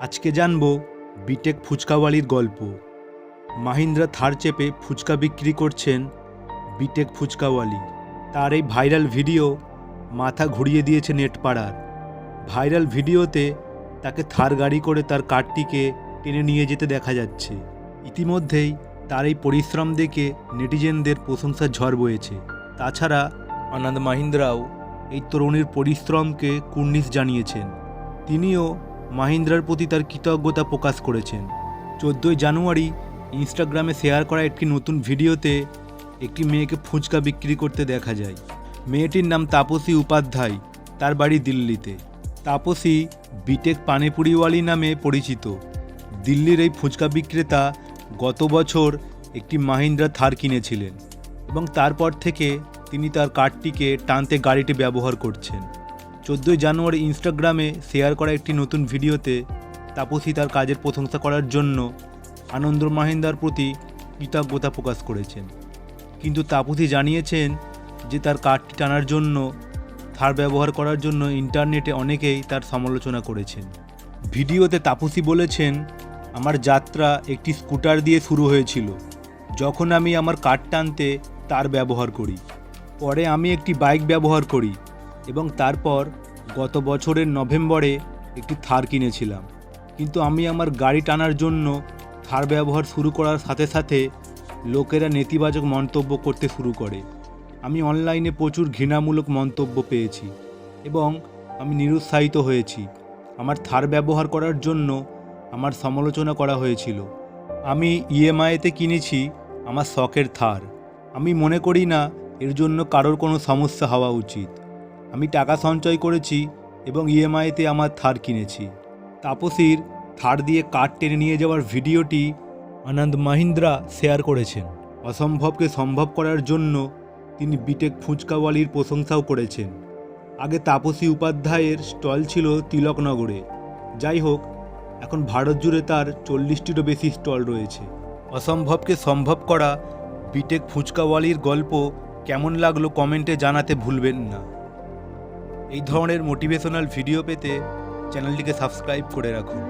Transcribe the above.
আজকে জানব বিটেক ফুচকাওয়ালির গল্প। মাহিন্দ্রা থার চেপে ফুচকা বিক্রি করছেন বিটেক ফুচকাওয়ালি। তার এই ভাইরাল ভিডিও মাথা ঘুরিয়ে দিয়েছে নেটপাড়ার। ভাইরাল ভিডিওতে তাকে থার গাড়ি করে তার কারটিকে টেনে নিয়ে যেতে দেখা যাচ্ছে। ইতিমধ্যেই তার এই পরিশ্রম দেখে নেটিজেনদের প্রশংসার ঝড় বয়েছে। তাছাড়া আনন্দ মাহিন্দ্রাও এই তরুণীর পরিশ্রমকে কুর্নিশ জানিয়েছেন। তিনিও মাহিন্দ্রার প্রতি তার কৃতজ্ঞতা প্রকাশ করেছেন। চোদ্দোই জানুয়ারি ইনস্টাগ্রামে শেয়ার করা একটি নতুন ভিডিওতে একটি মেয়েকে ফুচকা বিক্রি করতে দেখা যায়। মেয়েটির নাম তাপসী উপাধ্যায়, তার বাড়ি দিল্লিতে। তাপসী বিটেক পানিপুরিওয়ালি নামে পরিচিত। দিল্লির এই ফুচকা বিক্রেতা গত বছর একটি মাহিন্দ্রা থার কিনেছিলেন এবং তারপর থেকে তিনি তার কার্ডটিকে টানতে গাড়িটি ব্যবহার করছেন। চোদ্দোই জানুয়ারি ইনস্টাগ্রামে শেয়ার করা একটি নতুন ভিডিওতে তাপসী তার কাজের প্রশংসা করার জন্য আনন্দ মাহিন্দার প্রতি কৃতজ্ঞতা প্রকাশ করেছেন। কিন্তু তাপসী জানিয়েছেন যে তার কারটি টানার জন্য থার ব্যবহার করার জন্য ইন্টারনেটে অনেকেই তার সমালোচনা করেছেন। ভিডিওতে তাপসী বলেছেন, আমার যাত্রা একটি স্কুটার দিয়ে শুরু হয়েছিল। যখন আমি আমার কার টানতে তার ব্যবহার করি, পরে আমি একটি বাইক ব্যবহার করি এবং তারপর গত বছরের নভেম্বরে একটি থার কিনেছিলাম। কিন্তু আমি আমার গাড়ি টানার জন্য থার ব্যবহার শুরু করার সাথে সাথে লোকেরা নেতিবাচক মন্তব্য করতে শুরু করে। আমি অনলাইনে প্রচুর ঘৃণামূলক মন্তব্য পেয়েছি এবং আমি নিরুৎসাহিত হয়েছি। আমার থার ব্যবহার করার জন্য আমার সমালোচনা করা হয়েছিল। আমি ইএমআইতে কিনেছি আমার শখের থার। আমি মনে করি না এর জন্য কারোর কোনো সমস্যা হওয়া উচিত। আমি টাকা সঞ্চয় করেছি এবং ইএমআইতে আমার থার কিনেছি। তাপসীর থার দিয়ে কাঠ টেনে নিয়ে যাওয়ার ভিডিওটি আনন্দ মাহিন্দ্রা শেয়ার করেছেন। অসম্ভবকে সম্ভব করার জন্য তিনি বিটেক ফুচকাওয়ালির প্রশংসাও করেছেন। আগে তাপসী উপাধ্যায়ের স্টল ছিল তিলকনগরে যাই হোক, এখন ভারত জুড়ে তার চল্লিশটিরও বেশি স্টল রয়েছে। অসম্ভবকে সম্ভব করা বিটেক ফুচকাওয়ালির গল্প কেমন লাগল কমেন্টে জানাতে ভুলবেন না। এই ধরনের মোটিভেশনাল ভিডিও পেতে চ্যানেলটিকে সাবস্ক্রাইব করে রাখুন।